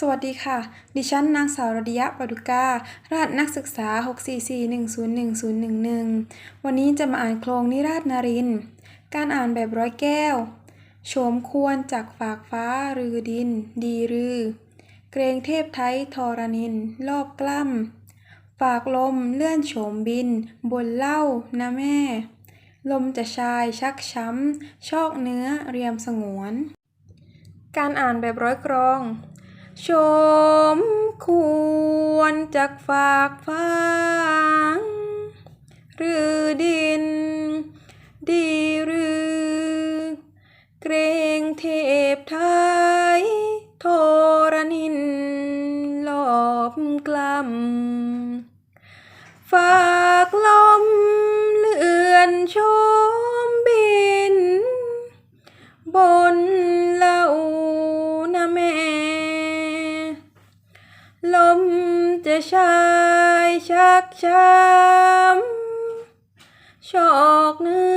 สวัสดีค่ะ ดิฉันนางสาวรดิยะปดุการหัสนักศึกษา 644101011 วันนี้จะมาอ่านโครงนิราศนารินทร์การอ่านแบบร้อยแก้ว โฉมควรจากฝากฟ้ารือดิน ดีรือ เกรงเทพไทยทรนิน รอบกล้ำ ฝากลมเลื่อนโฉมบิน บนเล่านะแม่ ลมจะชายชักช้ำ ชอกเนื้อเรียมสงวน การอ่านแบบร้อยกรอง ชมควรจากฝากฟ้าหรือดิน ดีหรือ เกรงเทพไทยโทรนินลอบกลำฝากลมเลื่อนชมบิน บน ลมจะชายชักช้ำชอกเนื้